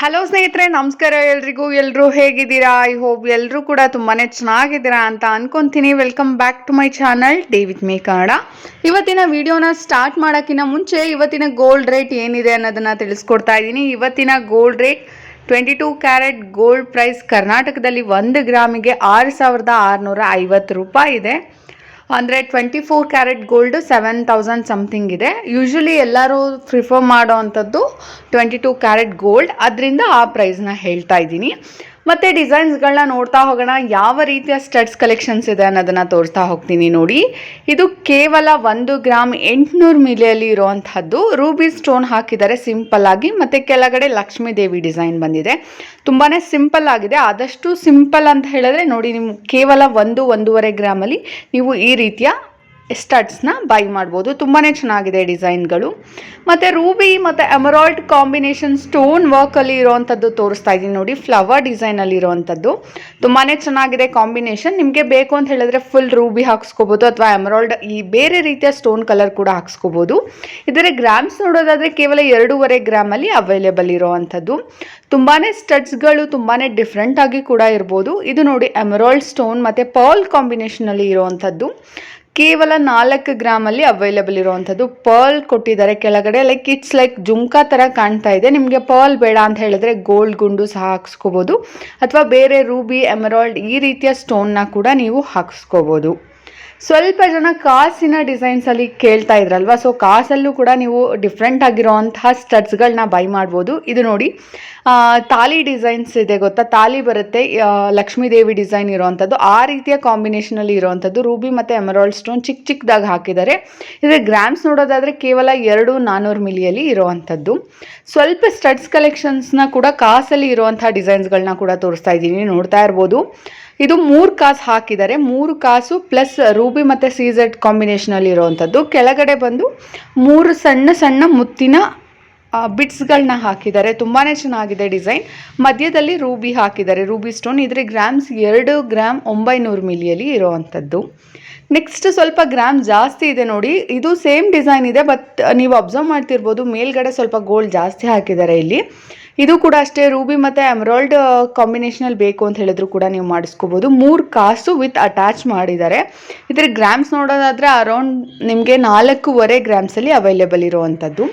Hello ಸ್ನೇಹಿತರೆ, ನಮಸ್ಕಾರ ಎಲ್ರಿಗೂ. ಎಲ್ಲರೂ ಹೇಗಿದ್ದೀರಾ? ಐ ಹೋಪ್ ಎಲ್ಲರೂ ಕೂಡ ತುಂಬಾ ಚೆನ್ನಾಗಿದ್ದೀರಾ ಅಂತ ಅನ್ಕೊಂತೀನಿ. Welcome back to my channel David me Kannada ಇವತ್ತಿನ ವಿಡಿಯೋನ ಸ್ಟಾರ್ಟ್ ಮಾಡೋಕ್ಕಿಂತ ಮುಂಚೆ ಇವತ್ತಿನ ಗೋಲ್ಡ್ ರೇಟ್ ಏನಿದೆ ಅನ್ನೋದನ್ನು ತಿಳಿಸ್ಕೊಡ್ತಾ ಇದ್ದೀನಿ. ಇವತ್ತಿನ gold rate twenty two carat gold price ಕರ್ನಾಟಕದಲ್ಲಿ ಒಂದು ಗ್ರಾಮಿಗೆ ಆರು ಸಾವಿರದ ಆರುನೂರ ಐವತ್ತು ರೂಪಾಯಿ ಇದೆ. ಅಂದರೆ twenty four carat gold seven thousand something ಇದೆ. ಯೂಶ್ವಲಿ ಎಲ್ಲರೂ ಪ್ರಿಫರ್ ಮಾಡೋ ಅಂಥದ್ದು ಟ್ವೆಂಟಿ ಟೂ ಕ್ಯಾರೆಟ್ ಗೋಲ್ಡ್ ಅದರಿಂದ ಆ ಪ್ರೈಸ್ನ ಹೇಳ್ತಾ ಇದ್ದೀನಿ. ಮತ್ತು ಡಿಸೈನ್ಸ್ಗಳನ್ನ ನೋಡ್ತಾ ಹೋಗೋಣ. ಯಾವ ರೀತಿಯ ಸ್ಟಡ್ಸ್ ಕಲೆಕ್ಷನ್ಸ್ ಇದೆ ಅನ್ನೋದನ್ನು ತೋರಿಸ್ತಾ ಹೋಗ್ತೀನಿ ನೋಡಿ. ಇದು ಕೇವಲ ಒಂದು ಗ್ರಾಮ್ ಎಂಟುನೂರು ಮಿಲಿಯಲ್ಲಿ ಇರುವಂತಹದ್ದು ರೂಬಿ ಸ್ಟೋನ್ ಹಾಕಿದ್ದಾರೆ ಸಿಂಪಲ್ ಆಗಿ. ಮತ್ತು ಕೆಳಗಡೆ ಲಕ್ಷ್ಮೀ ದೇವಿ ಡಿಸೈನ್ ಬಂದಿದೆ. ತುಂಬಾ ಸಿಂಪಲ್ ಆಗಿದೆ. ಆದಷ್ಟು ಸಿಂಪಲ್ ಅಂತ ಹೇಳಿದ್ರೆ ನೋಡಿ ನಿಮ್ಗೆ ಕೇವಲ ಒಂದು, ಒಂದೂವರೆ ಗ್ರಾಮಲ್ಲಿ ನೀವು ಈ ರೀತಿಯ ಸ್ಟಡ್ಸ್ನ ಬೈ ಮಾಡ್ಬೋದು. ತುಂಬಾ ಚೆನ್ನಾಗಿದೆ ಡಿಸೈನ್ಗಳು. ಮತ್ತು ರೂಬಿ ಮತ್ತು ಎಮರಾಲ್ಡ್ ಕಾಂಬಿನೇಷನ್ ಸ್ಟೋನ್ ವರ್ಕಲ್ಲಿ ಇರೋವಂಥದ್ದು ತೋರಿಸ್ತಾ ಇದ್ದೀನಿ ನೋಡಿ ಫ್ಲವರ್ ಡಿಸೈನಲ್ಲಿ ಇರೋವಂಥದ್ದು ತುಂಬಾ ಚೆನ್ನಾಗಿದೆ ಕಾಂಬಿನೇಷನ್. ನಿಮಗೆ ಬೇಕು ಅಂತ ಹೇಳಿದ್ರೆ ಫುಲ್ ರೂಬಿ ಹಾಕ್ಸ್ಕೋಬೋದು ಅಥವಾ ಎಮರಾಲ್ಡ್ ಈ ಬೇರೆ ರೀತಿಯ ಸ್ಟೋನ್ ಕಲರ್ ಕೂಡ ಹಾಕ್ಸ್ಕೋಬೋದು. ಇದರ ಗ್ರಾಮ್ಸ್ ನೋಡೋದಾದರೆ ಕೇವಲ ಎರಡೂವರೆ ಗ್ರಾಮಲ್ಲಿ ಅವೈಲೇಬಲ್ ಇರೋವಂಥದ್ದು ತುಂಬಾ ಸ್ಟಡ್ಸ್ಗಳು ತುಂಬಾ ಡಿಫ್ರೆಂಟಾಗಿ ಕೂಡ ಇರ್ಬೋದು. ಇದು ನೋಡಿ ಎಮರಾಲ್ಡ್ ಸ್ಟೋನ್ ಮತ್ತು ಪಾಲ್ ಕಾಂಬಿನೇಷನಲ್ಲಿ ಇರುವಂಥದ್ದು ಕೇವಲ ನಾಲ್ಕು ಗ್ರಾಮಲ್ಲಿ ಅವೈಲೇಬಲ್ ಇರುವಂಥದ್ದು. ಪರ್ಲ್ ಕೊಟ್ಟಿದ್ದಾರೆ ಕೆಳಗಡೆ. ಲೈಕ್ ಇಟ್ಸ್ ಲೈಕ್ ಜುಮ್ಕಾ ತರ ಕಾಣ್ತಾ ಇದೆ. ನಿಮಗೆ ಪರ್ಲ್ ಬೇಡ ಅಂತ ಹೇಳಿದ್ರೆ ಗೋಲ್ಡ್ ಗುಂಡು ಸಹ ಹಾಕ್ಸ್ಕೋಬೋದು. ಅಥವಾ ಬೇರೆ ರೂಬಿ ಎಮರಾಲ್ಡ್ ಈ ರೀತಿಯ ಸ್ಟೋನ್ನ ಕೂಡ ನೀವು ಹಾಕ್ಸ್ಕೋಬೋದು. ಸ್ವಲ್ಪ ಜನ ಕಾಸಿನ ಡಿಸೈನ್ಸಲ್ಲಿ ಕೇಳ್ತಾ ಇದ್ರಲ್ವ? ಸೊ ಕಾಸಲ್ಲೂ ಕೂಡ ನೀವು ಡಿಫ್ರೆಂಟ್ ಆಗಿರೋವಂತಹ ಸ್ಟಡ್ಸ್ಗಳನ್ನ ಬೈ ಮಾಡ್ಬೋದು. ಇದು ನೋಡಿ ತಾಲಿ ಡಿಸೈನ್ಸ್ ಇದೆ ಗೊತ್ತಾ? ತಾಲಿ ಬರುತ್ತೆ ಲಕ್ಷ್ಮೀ ದೇವಿ ಡಿಸೈನ್ ಇರೋವಂಥದ್ದು ಆ ರೀತಿಯ ಕಾಂಬಿನೇಷನಲ್ಲಿ ಇರೋವಂಥದ್ದು ರೂಬಿ ಮತ್ತು ಎಮರಾಲ್ಡ್ ಸ್ಟೋನ್ ಚಿಕ್ಕ ಚಿಕ್ಕದಾಗಿ ಹಾಕಿದ್ದಾರೆ. ಇದರ ಗ್ರಾಮ್ಸ್ ನೋಡೋದಾದರೆ ಕೇವಲ ಎರಡು ನಾನ್ನೂರು ಮಿಲಿಯಲ್ಲಿ ಇರೋವಂಥದ್ದು ಸ್ವಲ್ಪ ಸ್ಟಡ್ಸ್ ಕಲೆಕ್ಷನ್ಸ್ನ ಕೂಡ ಕಾಸಲ್ಲಿ ಇರುವಂಥ ಡಿಸೈನ್ಸ್ಗಳನ್ನ ಕೂಡ ತೋರಿಸ್ತಾ ಇದ್ದೀನಿ. ನೋಡ್ತಾ ಇರ್ಬೋದು. ಇದು ಮೂರು ಕಾಸು ಹಾಕಿದ್ದಾರೆ ಮೂರು ಕಾಸು ಪ್ಲಸ್ ರೂಬಿ ಮತ್ತು ಸೀಝೆಡ್ ಕಾಂಬಿನೇಷನಲ್ಲಿ ಇರುವಂಥದ್ದು. ಕೆಳಗಡೆ ಬಂದು ಮೂರು ಸಣ್ಣ ಸಣ್ಣ ಮುತ್ತಿನ ಬಿಟ್ಸ್ಗಳನ್ನ ಹಾಕಿದ್ದಾರೆ ತುಂಬಾ ಚೆನ್ನಾಗಿದೆ ಡಿಸೈನ್. ಮಧ್ಯದಲ್ಲಿ ರೂಬಿ ಹಾಕಿದ್ದಾರೆ ರೂಬಿ ಸ್ಟೋನ್, ಇದ್ರ ಗ್ರಾಮ್ಸ್ ಎರಡು ಗ್ರಾಮ್ ಒಂಬೈನೂರು ಮಿಲಿಯಲ್ಲಿ ಇರುವಂಥದ್ದು. ನೆಕ್ಸ್ಟ್ ಸ್ವಲ್ಪ ಗ್ರಾಮ್ ಜಾಸ್ತಿ ಇದೆ ನೋಡಿ. ಇದು ಸೇಮ್ ಡಿಸೈನ್ ಇದೆ, ಬಟ್ ನೀವು ಅಬ್ಸರ್ವ್ ಮಾಡ್ತಿರ್ಬೋದು. ಮೇಲ್ಗಡೆ ಸ್ವಲ್ಪ ಗೋಲ್ಡ್ ಜಾಸ್ತಿ ಹಾಕಿದ್ದಾರೆ ಇಲ್ಲಿ. ಇದು ಕೂಡ ಅಷ್ಟೇ, ರೂಬಿ ಮತ್ತು ಕಾಂಬಿನೇಷನ್ ಕಾಂಬಿನೇಷನಲ್ಲಿ ಬೇಕು ಅಂತ ಹೇಳಿದ್ರು ಕೂಡ ನೀವು ಮಾಡಿಸ್ಕೋಬೋದು. ಮೂರು ಕಾಸು ವಿತ್ ಅಟ್ಯಾಚ್ ಮಾಡಿದ್ದಾರೆ. ಇದರ ಗ್ರಾಮ್ಸ್ ನೋಡೋದಾದರೆ ಅರೌಂಡ್ ನಿಮಗೆ ನಾಲ್ಕೂವರೆ ಗ್ರಾಮ್ಸಲ್ಲಿ ಅವೈಲೇಬಲ್ ಇರುವಂಥದ್ದು.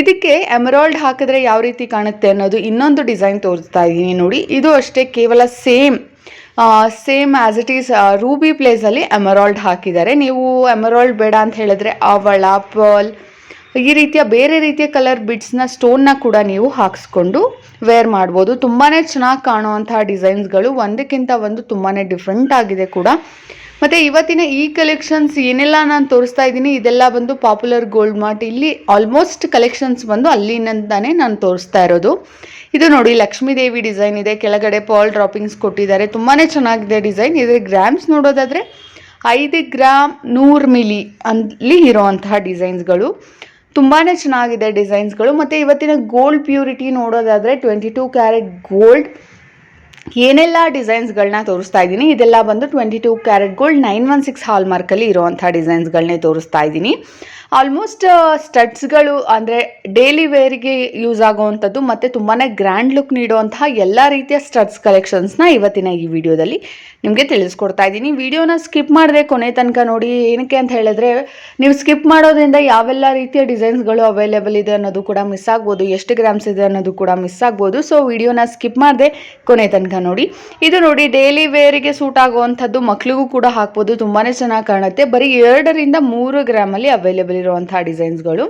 ಇದಕ್ಕೆ ಎಮರಾಲ್ಡ್ ಹಾಕಿದ್ರೆ ಯಾವ ರೀತಿ ಕಾಣುತ್ತೆ ಅನ್ನೋದು ಇನ್ನೊಂದು ಡಿಸೈನ್ ತೋರಿಸ್ತಾ ಇದ್ದೀನಿ ನೋಡಿ. ಇದು ಅಷ್ಟೇ ಕೇವಲ same same as it is ruby ಪ್ಲೇಸಲ್ಲಿ ಎಮರಾಲ್ಡ್ ಹಾಕಿದ್ದಾರೆ. ನೀವು ಎಮರಾಲ್ಡ್ ಬೇಡ ಅಂತ ಹೇಳಿದ್ರೆ ಅವಳ, ಪರ್ಲ್ ಈ ರೀತಿಯ ಬೇರೆ ರೀತಿಯ ಕಲರ್ ಬಿಡ್ಸ್ನ ಸ್ಟೋನ್ನ ಕೂಡ ನೀವು ಹಾಕಿಸ್ಕೊಂಡು ವೇರ್ ಮಾಡ್ಬೋದು. ತುಂಬಾ ಚೆನ್ನಾಗಿ ಕಾಣುವಂತಹ ಡಿಸೈನ್ಸ್ಗಳು ಒಂದಕ್ಕಿಂತ ಒಂದು ತುಂಬಾ ಡಿಫ್ರೆಂಟ್ ಆಗಿದೆ ಕೂಡ. ಮತ್ತು ಇವತ್ತಿನ ಈ ಕಲೆಕ್ಷನ್ಸ್ ಏನೆಲ್ಲ ನಾನು ತೋರಿಸ್ತಾ ಇದ್ದೀನಿ, ಇದೆಲ್ಲ ಬಂದು ಪಾಪ್ಯುಲರ್ ಗೋಲ್ಡ್ ಮಾರ್ಟ್ ಇಲ್ಲಿ ಆಲ್ಮೋಸ್ಟ್ ಕಲೆಕ್ಷನ್ಸ್ ಬಂದು ಅಲ್ಲಿನಂತಾನೆ ನಾನು ತೋರಿಸ್ತಾ ಇರೋದು. ಇದು ನೋಡಿ ಲಕ್ಷ್ಮೀ ದೇವಿ ಡಿಸೈನ್ ಇದೆ. ಕೆಳಗಡೆ ಪಾಲ್ ಡ್ರಾಪಿಂಗ್ಸ್ ಕೊಟ್ಟಿದ್ದಾರೆ. ತುಂಬಾ ಚೆನ್ನಾಗಿದೆ ಡಿಸೈನ್ ಇದ್ರ ಗ್ರಾಮ್ಸ್ ನೋಡೋದಾದರೆ ಐದು ಗ್ರಾಮ್ ನೂರು ಮಿಲಿ ಅಲ್ಲಿ ಇರೋವಂತಹ ಡಿಸೈನ್ಸ್ಗಳು ತುಂಬಾ ಚೆನ್ನಾಗಿದೆ ಡಿಸೈನ್ಸ್ಗಳು. ಮತ್ತು ಇವತ್ತಿನ ಗೋಲ್ಡ್ ಪ್ಯೂರಿಟಿ ನೋಡೋದಾದರೆ ಟ್ವೆಂಟಿ ಟೂ ಕ್ಯಾರೆಟ್ ಗೋಲ್ಡ್ ಏನೆಲ್ಲ ಡಿಸೈನ್ಸ್ಗಳನ್ನ ತೋರಿಸ್ತಾ ಇದ್ದೀನಿ? ಇದೆಲ್ಲ ಬಂದು twenty two carat gold nine one six ಹಾಲ್ ಮಾರ್ಕಲ್ಲಿ ಇರುವಂಥ ಡಿಸೈನ್ಸ್ಗಳನ್ನೇ ತೋರಿಸ್ತಾ ಇದ್ದೀನಿ. ಆಲ್ಮೋಸ್ಟ್ ಸ್ಟಡ್ಸ್ಗಳು ಅಂದರೆ ಡೈಲಿ ವೇರಿಗೆ ಯೂಸ್ ಆಗುವಂಥದ್ದು ಮತ್ತು ತುಂಬಾ ಗ್ರ್ಯಾಂಡ್ ಲುಕ್ ನೀಡುವಂತಹ ಎಲ್ಲ ರೀತಿಯ ಸ್ಟಡ್ಸ್ ಕಲೆಕ್ಷನ್ಸ್ನ ಇವತ್ತಿನ ಈ ವಿಡಿಯೋದಲ್ಲಿ ನಿಮಗೆ ತಿಳಿಸ್ಕೊಡ್ತಾ ಇದ್ದೀನಿ. ವಿಡಿಯೋನ ಸ್ಕಿಪ್ ಮಾಡಿದೆ ಕೊನೆ ತನಕ ನೋಡಿ ಏನಕ್ಕೆ ಅಂತ ಹೇಳಿದ್ರೆ, ನೀವು ಸ್ಕಿಪ್ ಮಾಡೋದ್ರಿಂದ ಯಾವೆಲ್ಲ ರೀತಿಯ ಡಿಸೈನ್ಸ್ಗಳು ಅವೈಲೇಬಲ್ ಇದೆ ಅನ್ನೋದು ಕೂಡ ಮಿಸ್ ಆಗ್ಬೋದು, ಎಷ್ಟು ಗ್ರಾಮ್ಸ್ ಇದೆ ಅನ್ನೋದು ಕೂಡ ಮಿಸ್ ಆಗ್ಬೋದು. ಸೊ ವಿಡಿಯೋನ ಸ್ಕಿಪ್ ಮಾಡಿದೆ ಕೊನೆ ತನಕ ನೋಡಿ. ಇದು ನೋಡಿ, ಡೈಲಿ ವೇರಿಗೆ ಸೂಟ್ ಆಗುವಂಥದ್ದು ಮಕ್ಕಳಿಗೂ ಕೂಡ ಹಾಕ್ಬೋದು ತುಂಬಾ ಚೆನ್ನಾಗಿ ಕಾಣುತ್ತೆ. ಬರೀ ಎರಡರಿಂದ ಮೂರು ಗ್ರಾಮಲ್ಲಿ ಅವೈಲೇಬಲ್ ಇರುವಂತಹ ಡಿಸೈನ್ಸ್ಗಳು.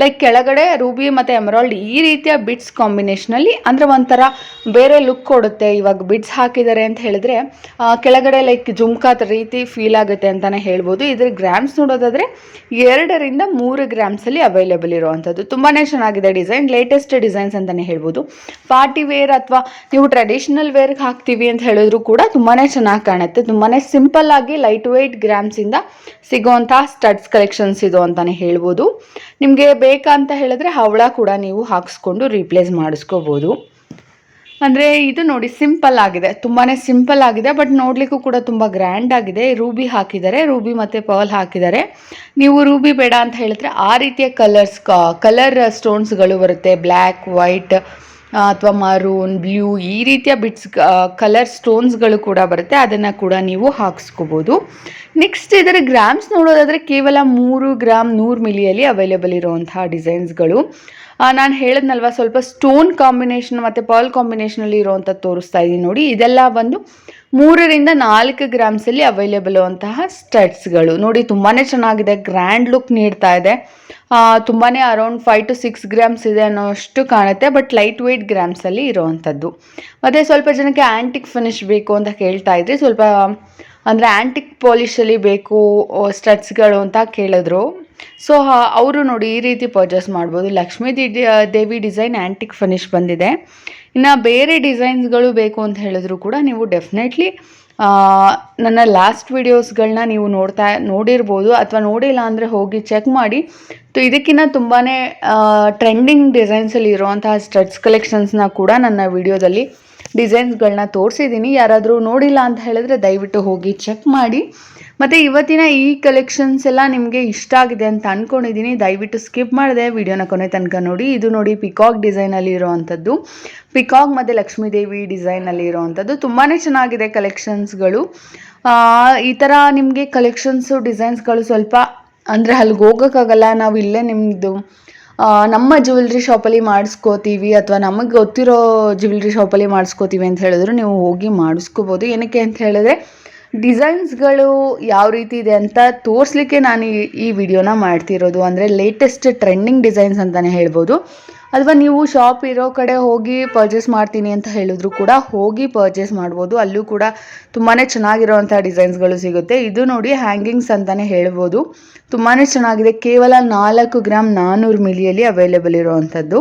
ಲೈಕ್ ಕೆಳಗಡೆ ರೂಬಿ ಮತ್ತು ಎಮರಾಲ್ಡ್ ಈ ರೀತಿಯ ಬಿಟ್ಸ್ ಕಾಂಬಿನೇಷನಲ್ಲಿ ಅಂದರೆ ಒಂಥರ ಬೇರೆ ಲುಕ್ ಕೊಡುತ್ತೆ. ಇವಾಗ ಬಿಟ್ಸ್ ಹಾಕಿದ್ದಾರೆ ಅಂತ ಹೇಳಿದ್ರೆ ಕೆಳಗಡೆ ಲೈಕ್ ಜುಮ್ಕಾದ ರೀತಿ ಫೀಲ್ ಆಗುತ್ತೆ ಅಂತಲೇ ಹೇಳ್ಬೋದು. ಇದ್ರ ಗ್ರಾಮ್ಸ್ ನೋಡೋದಾದರೆ ಎರಡರಿಂದ ಮೂರು ಗ್ರಾಮ್ಸಲ್ಲಿ ಅವೈಲೇಬಲ್ ಇರುವಂಥದ್ದು. ತುಂಬಾ ಚೆನ್ನಾಗಿದೆ ಡಿಸೈನ್ ಲೇಟೆಸ್ಟ್ ಡಿಸೈನ್ಸ್ ಅಂತಲೇ ಹೇಳ್ಬೋದು. ಪಾರ್ಟಿ ವೇರ್ ಅಥವಾ ನೀವು ಟ್ರೆಡಿಷನಲ್ ವೇರ್ಗೆ ಹಾಕ್ತೀವಿ ಅಂತ ಹೇಳಿದ್ರು ಕೂಡ ತುಂಬಾ ಚೆನ್ನಾಗಿ ಕಾಣುತ್ತೆ. ತುಂಬಾ ಸಿಂಪಲ್ ಆಗಿ ಲೈಟ್ ವೆಯ್ಟ್ ಗ್ರಾಮ್ಸಿಂದ ಸಿಗೋವಂಥ ಸ್ಟಡ್ಸ್ ಕಲೆಕ್ಷನ್ಸ್ ಇದು ಅಂತಲೇ ಹೇಳ್ಬೋದು. ನಿಮಗೆ ಬೇಕಾ ಅಂತ ಹೇಳಿದ್ರೆ ಹವಳ ಕೂಡ ನೀವು ಹಾಕ್ಸ್ಕೊಂಡು ರೀಪ್ಲೇಸ್ ಮಾಡಿಸ್ಕೋಬೋದು. ಅಂದರೆ ಇದು ನೋಡಿ ಸಿಂಪಲ್ ಆಗಿದೆ. ತುಂಬಾ ಸಿಂಪಲ್ ಆಗಿದೆ ಬಟ್ ನೋಡಲಿಕ್ಕೂ ಕೂಡ ತುಂಬ ಗ್ರ್ಯಾಂಡ್ ಆಗಿದೆ. ರೂಬಿ ಹಾಕಿದ್ದಾರೆ ರೂಬಿ ಮತ್ತು ಪರ್ಲ್ ಹಾಕಿದ್ದಾರೆ. ನೀವು ರೂಬಿ ಬೇಡ ಅಂತ ಹೇಳಿದ್ರೆ ಆ ರೀತಿಯ ಕಲರ್ಸ್ ಕಲರ್ ಸ್ಟೋನ್ಸ್ಗಳು ಬರುತ್ತೆ. ಬ್ಲ್ಯಾಕ್ ವೈಟ್ ಅಥವಾ ಮರೂನ್ ಬ್ಲೂ ಈ ರೀತಿಯ ಬಿಟ್ಸ್ ಕಲರ್ ಸ್ಟೋನ್ಸ್ಗಳು ಕೂಡ ಬರುತ್ತೆ. ಅದನ್ನು ಕೂಡ ನೀವು ಹಾಕ್ಸ್ಕೋಬೋದು. ನೆಕ್ಸ್ಟ್ ಇದರ ಗ್ರಾಮ್ಸ್ ನೋಡೋದಾದರೆ ಕೇವಲ ಮೂರು ಗ್ರಾಮ್ ನೂರು ಮಿಲಿಯಲ್ಲಿ ಅವೈಲೇಬಲ್ ಇರುವಂತಹ ಡಿಸೈನ್ಸ್ಗಳು ನಾನು ಹೇಳಿದ್ನಲ್ವ, ಸ್ವಲ್ಪ ಸ್ಟೋನ್ ಕಾಂಬಿನೇಷನ್ ಮತ್ತು ಪರ್ಲ್ ಕಾಂಬಿನೇಷನಲ್ಲಿ ಇರುವಂಥ ತೋರಿಸ್ತಾ ಇದ್ದೀನಿ ನೋಡಿ. ಇದೆಲ್ಲ ಬಂದು ಮೂರರಿಂದ ನಾಲ್ಕು ಗ್ರಾಮ್ಸಲ್ಲಿ ಅವೈಲೇಬಲ್ ಅಂತಹ ಸ್ಟಡ್ಸ್ಗಳು ನೋಡಿ ತುಂಬಾ ಚೆನ್ನಾಗಿದೆ ಗ್ರ್ಯಾಂಡ್ ಲುಕ್ ನೀಡ್ತಾ ಇದೆ. ತುಂಬಾ around five to six grams ಇದೆ ಅನ್ನೋಷ್ಟು ಕಾಣುತ್ತೆ ಬಟ್ ಲೈಟ್ ವೆಯ್ಟ್ ಗ್ರಾಮ್ಸಲ್ಲಿ ಇರೋವಂಥದ್ದು ಮತ್ತು ಸ್ವಲ್ಪ ಜನಕ್ಕೆ ಆ್ಯಂಟಿಕ್ ಫಿನಿಶ್ ಬೇಕು ಅಂತ ಕೇಳ್ತಾ ಇದ್ರಿ, ಸ್ವಲ್ಪ, ಅಂದರೆ ಆ್ಯಂಟಿಕ್ ಪಾಲಿಷಲ್ಲಿ ಬೇಕು ಸ್ಟಡ್ಸ್ಗಳು ಅಂತ ಕೇಳಿದ್ರು. ಸೊ ಅವರು ನೋಡಿ ಈ ರೀತಿ ಪರ್ಚೇಸ್ ಮಾಡ್ಬೋದು. Lakshmi Devi design antique finish ಬಂದಿದೆ. ಇನ್ನು ಬೇರೆ ಡಿಸೈನ್ಸ್ಗಳು ಬೇಕು ಅಂತ ಹೇಳಿದ್ರು ಕೂಡ ನೀವು ಡೆಫಿನೆಟ್ಲಿ ನನ್ನ ಲಾಸ್ಟ್ ವೀಡಿಯೋಸ್ಗಳನ್ನ ನೀವು ನೋಡ್ತಾ, ನೋಡಿರ್ಬೋದು ಅಥವಾ ನೋಡಿಲ್ಲ ಅಂದರೆ ಹೋಗಿ ಚೆಕ್ ಮಾಡಿ. ಇದಕ್ಕಿಂತ ತುಂಬಾ ಟ್ರೆಂಡಿಂಗ್ ಡಿಸೈನ್ಸಲ್ಲಿ ಇರುವಂತಹ ಸ್ಟಡ್ಸ್ ಕಲೆಕ್ಷನ್ಸ್ನ ಕೂಡ ನನ್ನ ವಿಡಿಯೋದಲ್ಲಿ ಡಿಸೈನ್ಸ್ಗಳನ್ನ ತೋರಿಸಿದ್ದೀನಿ. ಯಾರಾದರೂ ನೋಡಿಲ್ಲ ಅಂತ ಹೇಳಿದ್ರೆ ದಯವಿಟ್ಟು ಹೋಗಿ ಚೆಕ್ ಮಾಡಿ. ಮತ್ತು ಇವತ್ತಿನ ಈ ಕಲೆಕ್ಷನ್ಸ್ ಎಲ್ಲ ನಿಮಗೆ ಇಷ್ಟ ಆಗಿದೆ ಅಂತ ಅಂದ್ಕೊಂಡಿದ್ದೀನಿ ದಯವಿಟ್ಟು ಸ್ಕಿಪ್ ಮಾಡಿದೆ. ವಿಡಿಯೋನ ಕೊನೆ ತನಕ ನೋಡಿ. ಇದು ನೋಡಿ ಪಿಕಾಕ್ ಡಿಸೈನಲ್ಲಿ ಇರೋವಂಥದ್ದು. ಪಿಕಾಕ್ ಮತ್ತು ಲಕ್ಷ್ಮೀದೇವಿ ಡಿಸೈನಲ್ಲಿ ಇರೋವಂಥದ್ದು. ತುಂಬಾ ಚೆನ್ನಾಗಿದೆ ಕಲೆಕ್ಷನ್ಸ್ಗಳು ಈ ಥರ ನಿಮಗೆ ಕಲೆಕ್ಷನ್ಸು ಡಿಸೈನ್ಸ್ಗಳು ಸ್ವಲ್ಪ ಅಂದರೆ ಅಲ್ಲಿಗೆ ಹೋಗೋಕ್ಕಾಗಲ್ಲ. ನಾವು ಇಲ್ಲೇ ನಿಮ್ಮದು ನಮ್ಮ ಜ್ಯುವೆಲ್ರಿ ಶಾಪಲ್ಲಿ ಮಾಡಿಸ್ಕೋತೀವಿ ಅಥವಾ ನಮಗೆ ಗೊತ್ತಿರೋ ಜ್ಯುವೆಲ್ರಿ ಶಾಪಲ್ಲಿ ಮಾಡಿಸ್ಕೋತೀವಿ ಅಂತ ಹೇಳಿದ್ರು ನೀವು ಹೋಗಿ ಮಾಡಿಸ್ಕೋಬೋದು. ಏನಕ್ಕೆ ಅಂತ ಹೇಳಿದ್ರೆ ಡಿಸೈನ್ಸ್ಗಳು ಯಾವ ರೀತಿ ಇದೆ ಅಂತ ತೋರಿಸ್ಲಿಕ್ಕೆ ನಾನು ಈ ವಿಡಿಯೋನ ಮಾಡ್ತಿರೋದು. ಅಂದರೆ ಲೇಟೆಸ್ಟ್ ಟ್ರೆಂಡಿಂಗ್ ಡಿಸೈನ್ಸ್ ಅಂತಲೇ ಹೇಳ್ಬೋದು. ಅಥವಾ ನೀವು ಶಾಪ್ ಇರೋ ಕಡೆ ಹೋಗಿ ಪರ್ಚೇಸ್ ಮಾಡ್ತೀನಿ ಅಂತ ಹೇಳಿದ್ರು ಕೂಡ ಹೋಗಿ ಪರ್ಚೇಸ್ ಮಾಡ್ಬೋದು. ಅಲ್ಲೂ ಕೂಡ ತುಂಬಾ ಚೆನ್ನಾಗಿರೋವಂಥ ಡಿಸೈನ್ಸ್ಗಳು ಸಿಗುತ್ತೆ. ಇದು ನೋಡಿ ಹ್ಯಾಂಗಿಂಗ್ಸ್ ಅಂತಲೇ ಹೇಳ್ಬೋದು. ತುಂಬಾ ಚೆನ್ನಾಗಿದೆ. ಕೇವಲ ನಾಲ್ಕು ಗ್ರಾಮ್ ನಾನ್ನೂರು ಮಿಲಿಯಲ್ಲಿ ಅವೈಲೇಬಲ್ ಇರೋವಂಥದ್ದು.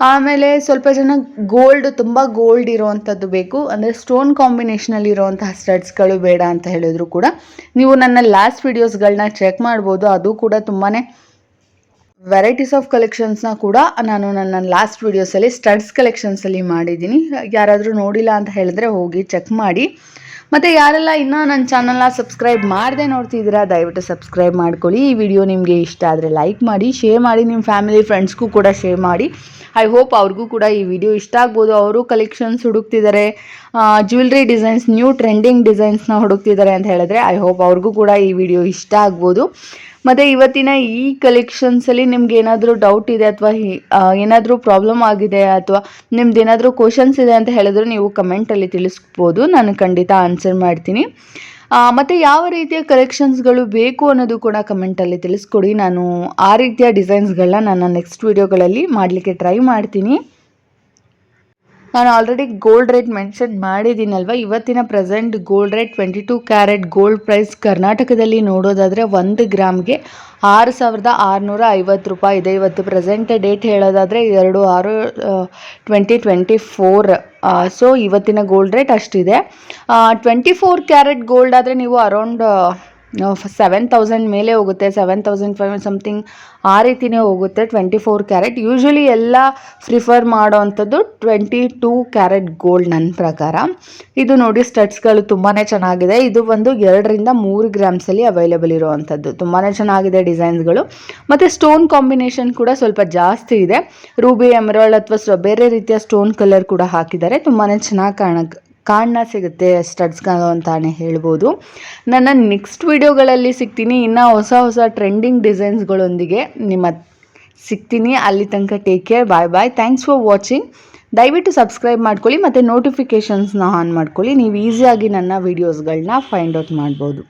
ಆಮೇಲೆ ಸ್ವಲ್ಪ ಜನ ಗೋಲ್ಡ್ ತುಂಬ ಗೋಲ್ಡ್ ಇರುವಂಥದ್ದು ಬೇಕು. ಅಂದರೆ ಸ್ಟೋನ್ ಕಾಂಬಿನೇಷನಲ್ಲಿ ಇರೋವಂತಹ ಸ್ಟಡ್ಸ್ಗಳು ಬೇಡ ಅಂತ ಹೇಳಿದ್ರು ಕೂಡ. ನೀವು ನನ್ನ ಲಾಸ್ಟ್ ವೀಡಿಯೋಸ್ಗಳನ್ನ ಚೆಕ್ ಮಾಡ್ಬೋದು. ಅದು ಕೂಡ ತುಂಬಾ ವೆರೈಟೀಸ್ ಆಫ್ ಕಲೆಕ್ಷನ್ಸ್ನ ಕೂಡ ನಾನು ನನ್ನ ಲಾಸ್ಟ್ ವೀಡಿಯೋಸಲ್ಲಿ ಸ್ಟಡ್ಸ್ ಕಲೆಕ್ಷನ್ಸಲ್ಲಿ ಮಾಡಿದ್ದೀನಿ. ಯಾರಾದರೂ ನೋಡಿಲ್ಲ ಅಂತ ಹೇಳಿದ್ರೆ ಹೋಗಿ ಚೆಕ್ ಮಾಡಿ. ಮತ್ತು ಯಾರೆಲ್ಲ ಇನ್ನೂ ನನ್ನ ಚಾನಲ್ನ ಸಬ್ಸ್ಕ್ರೈಬ್ ಮಾಡದೆ ನೋಡ್ತಿದ್ದೀರಾ, ದಯವಿಟ್ಟು ಸಬ್ಸ್ಕ್ರೈಬ್ ಮಾಡ್ಕೊಳ್ಳಿ. ಈ ವಿಡಿಯೋ ನಿಮಗೆ ಇಷ್ಟ ಆದರೆ ಲೈಕ್ ಮಾಡಿ ಶೇರ್ ಮಾಡಿ ನಿಮ್ಮ ಫ್ಯಾಮಿಲಿ ಫ್ರೆಂಡ್ಸ್ಗೂ ಕೂಡ ಶೇರ್ ಮಾಡಿ. ಐ ಹೋಪ್ ಅವ್ರಿಗೂ ಕೂಡ ಈ ವಿಡಿಯೋ ಇಷ್ಟ ಆಗ್ಬೋದು. ಅವರು ಕಲೆಕ್ಷನ್ಸ್ ಹುಡುಕ್ತಿದ್ದಾರೆ. ಜ್ಯುವೆಲ್ರಿ ಡಿಸೈನ್ಸ್ ನ್ಯೂ ಟ್ರೆಂಡಿಂಗ್ ಡಿಸೈನ್ಸ್ನ ಹುಡುಕ್ತಿದ್ದಾರೆ ಅಂತ ಹೇಳಿದ್ರೆ ಐ ಹೋಪ್ ಅವ್ರಿಗೂ ಕೂಡ ಈ ವಿಡಿಯೋ ಇಷ್ಟ ಆಗ್ಬೋದು. ಮತ್ತು ಇವತ್ತಿನ ಈ ಕಲೆಕ್ಷನ್ಸಲ್ಲಿ ನಿಮ್ಗೆ ಏನಾದರೂ ಡೌಟ್ ಇದೆ ಅಥವಾ ಏನಾದರೂ ಪ್ರಾಬ್ಲಮ್ ಆಗಿದೆ ಅಥವಾ ನಿಮ್ದು ಏನಾದರೂ ಕ್ವಶನ್ಸ್ ಇದೆ ಅಂತ ಹೇಳಿದ್ರೆ ನೀವು ಕಮೆಂಟಲ್ಲಿ ತಿಳಿಸ್ಬೋದು. ನಾನು ಖಂಡಿತ ಆನ್ಸರ್ ಮಾಡ್ತೀನಿ. ಮತ್ತು ಯಾವ ರೀತಿಯ ಕಲೆಕ್ಷನ್ಸ್ಗಳು ಬೇಕು ಅನ್ನೋದು ಕೂಡ ಕಮೆಂಟಲ್ಲಿ ತಿಳಿಸ್ಕೊಡಿ. ನಾನು ಆ ರೀತಿಯ ಡಿಸೈನ್ಸ್ಗಳನ್ನ ನನ್ನ ನೆಕ್ಸ್ಟ್ ವೀಡಿಯೋಗಳಲ್ಲಿ ಮಾಡಲಿಕ್ಕೆ ಟ್ರೈ ಮಾಡ್ತೀನಿ. ನಾನು ಆಲ್ರೆಡಿ ಗೋಲ್ಡ್ ರೇಟ್ ಮೆನ್ಷನ್ ಮಾಡಿದ್ದೀನಲ್ವ? ಇವತ್ತಿನ present gold rate twenty two carat gold price ಕರ್ನಾಟಕದಲ್ಲಿ ನೋಡೋದಾದರೆ ಒಂದು ಗ್ರಾಮ್ಗೆ ಆರು ಸಾವಿರದ ಆರುನೂರ ಐವತ್ತು ರೂಪಾಯಿ ಇದೆ. ಇವತ್ತು ಪ್ರೆಸೆಂಟ್ ಡೇಟ್ ಹೇಳೋದಾದರೆ ಎರಡು ಆರು ಟ್ವೆಂಟಿ ಟ್ವೆಂಟಿ ಫೋರ್ ಸೊ ಇವತ್ತಿನ ಗೋಲ್ಡ್ ರೇಟ್ ಅಷ್ಟಿದೆ. ಟ್ವೆಂಟಿ ಫೋರ್ ಕ್ಯಾರೆಟ್ ಗೋಲ್ಡ್ ಆದರೆ ನೀವು ಅರೌಂಡ್ ಸೆವೆನ್ ತೌಸಂಡ್ ಮೇಲೆ ಹೋಗುತ್ತೆ ಸೆವೆನ್ ತೌಸಂಡ್ ಫೈವ್ ಸಮಥಿಂಗ್ ಆ ರೀತಿಯೇ ಹೋಗುತ್ತೆ ಟ್ವೆಂಟಿ ಫೋರ್ ಕ್ಯಾರೆಟ್ ಯೂಶ್ವಲಿ ಎಲ್ಲ ಪ್ರಿಫರ್ ಮಾಡೋವಂಥದ್ದು ಟ್ವೆಂಟಿ ಟೂ ಕ್ಯಾರೆಟ್ ಗೋಲ್ಡ್ ನನ್ನ ಪ್ರಕಾರ. ಇದು ನೋಡಿ ಸ್ಟಡ್ಸ್ಗಳು ತುಂಬಾ ಚೆನ್ನಾಗಿದೆ. ಇದು ಒಂದು ಎರಡರಿಂದ ಮೂರು ಗ್ರಾಮ್ಸಲ್ಲಿ ಅವೈಲೇಬಲ್ ಇರುವಂಥದ್ದು. ತುಂಬಾ ಚೆನ್ನಾಗಿದೆ ಡಿಸೈನ್ಸ್ಗಳು ಮತ್ತು ಸ್ಟೋನ್ ಕಾಂಬಿನೇಷನ್ ಕೂಡ ಸ್ವಲ್ಪ ಜಾಸ್ತಿ ಇದೆ. ರೂಬಿ ಎಮರಾಲ್ಡ್ ಅಥವಾ ಬೇರೆ ರೀತಿಯ ಸ್ಟೋನ್ ಕಲರ್ ಕೂಡ ಹಾಕಿದ್ದಾರೆ. ತುಂಬಾ ಚೆನ್ನಾಗಿ ಕಾಣ ಕಾರಣ ಸಿಗುತ್ತೆ, ಸ್ಟಡ್ಸ್ಗಳು ಅಂತಾನೆ ಹೇಳ್ಬೋದು. ನನ್ನ ನೆಕ್ಸ್ಟ್ ವಿಡಿಯೋಗಳಲ್ಲಿ ಸಿಗ್ತೀನಿ. ಇನ್ನು ಹೊಸ ಹೊಸ ಟ್ರೆಂಡಿಂಗ್ ಡಿಸೈನ್ಸ್ಗಳೊಂದಿಗೆ ನಿಮ್ಮ ಸಿಗ್ತೀನಿ. ಅಲ್ಲಿ ತನಕ take care bye bye thanks for watching ದಯವಿಟ್ಟು ಸಬ್ಸ್ಕ್ರೈಬ್ ಮಾಡ್ಕೊಳ್ಳಿ ಮತ್ತು ನೋಟಿಫಿಕೇಷನ್ಸ್ನ ಆನ್ ಮಾಡ್ಕೊಳ್ಳಿ. ನೀವು ಈಸಿಯಾಗಿ ನನ್ನ ವೀಡಿಯೋಸ್ಗಳನ್ನ ಫೈಂಡ್ ಔಟ್ ಮಾಡ್ಬೋದು.